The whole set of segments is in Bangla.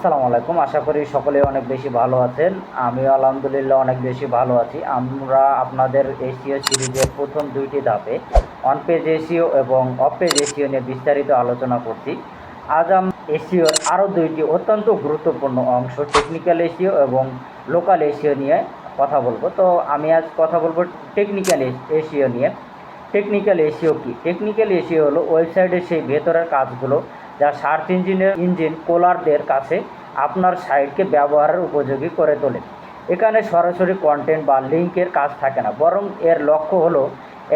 আসসালামু আলাইকুম। আশা করি সকলে অনেক বেশি ভালো আছেন। আমি আলহামদুলিল্লাহ অনেক বেশি ভালো আছি। আমরা আপনাদের এশিও সিরিজের প্রথম দুইটি ধাপে অন পেজ এবং অফ পেজ এশিও নিয়ে বিস্তারিত আলোচনা করছি। আজ আমি এশিওর আরও দুইটি অত্যন্ত গুরুত্বপূর্ণ অংশ টেকনিক্যাল এশিও এবং লোকাল এশিও নিয়ে কথা বলব। তো আমি আজ কথা বলব টেকনিক্যাল এশিও নিয়ে। টেকনিক্যাল এশিও কি? টেকনিক্যাল এশিও হলো ওয়েবসাইটের সেই ভেতরের কাজগুলো যা সার্চ ইঞ্জিনের ইঞ্জিন কোলারদের কাছে আপনার সাইটকে ব্যবহারের উপযোগী করে তোলে। এখানে সরাসরি কন্টেন্ট বা লিঙ্কের কাজ থাকে না, বরং এর লক্ষ্য হলো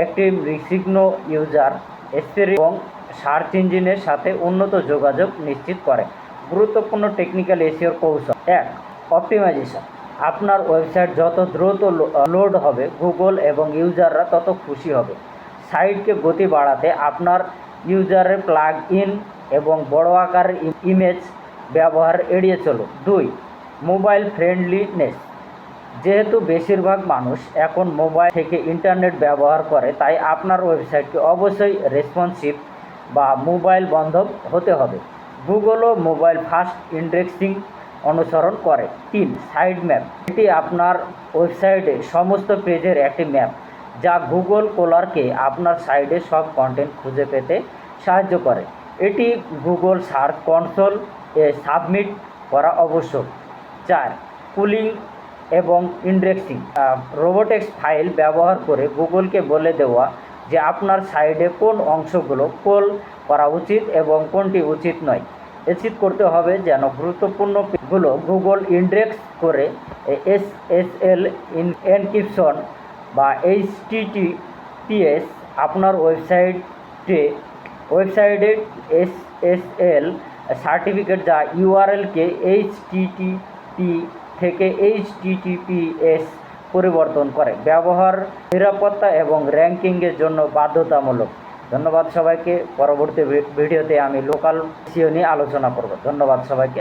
একটি রিসিগ্ন ইউজার এবং সার্চ ইঞ্জিনের সাথে উন্নত যোগাযোগ নিশ্চিত করে। গুরুত্বপূর্ণ টেকনিক্যাল এশিওর কৌশল। এক অপটিমাইজেশন আপনার ওয়েবসাইট যত দ্রুত লোড হবে গুগল এবং ইউজাররা তত খুশি হবে। সাইটকে গতি বাড়াতে আপনার ইউজারের প্লাগ ইন এবং বড় আকারের ই- ইমেজ ব্যবহার এড়িয়ে চলো। দুই, মোবাইল ফ্রেন্ডলিনেস। যেহেতু বেশিরভাগ মানুষ এখন মোবাইল থেকে ইন্টারনেট ব্যবহার করে, তাই আপনার ওয়েবসাইটকে অবশ্যই রেসপন্সিভ বা মোবাইল বান্ধব হতে হবে। গুগলও মোবাইল ফাস্ট ইন্ডেক্সিং অনুসরণ করে। তিন, সাইড ম্যাপ। এটি আপনার ওয়েবসাইটে সমস্ত পেজের একটি ম্যাপ। যা গুগল কোলারকে আপনার সাইটে সব কন্টেন্ট খুঁজে পেতে সাহায্য করে। এটি গুগল সার্চ কনসোল এ সাবমিট করা আবশ্যক। চার কুলিং এবং ইন্ডেক্সিং রোবোটেক্স ফাইল ব্যবহার করে গুগলকে বলে দেওয়া যে আপনার সাইডে কোন অংশগুলো কোল করা উচিত এবং কোনটি উচিত নয়। নিশ্চিত করতে হবে যেন গুরুত্বপূর্ণগুলো গুগল ইন্ডেক্স করে S S, L, in encryption বা এইচ টিটিপিএস আপনার ওয়েবসাইটে ওয়েবসাইটে এস এস এল সার্টিফিকেট যা ইউআরএলকে এইচ টিটিপি থেকে এইচ টিটিপিএস পরিবর্তন করে। ব্যবহার, নিরাপত্তা এবং র্যাঙ্কিংয়ের জন্য বাধ্যতামূলক। ধন্যবাদ সবাইকে। পরবর্তী ভিডিওতে আমি লোকাল সিও নিয়ে আলোচনা করব। ধন্যবাদ সবাইকে।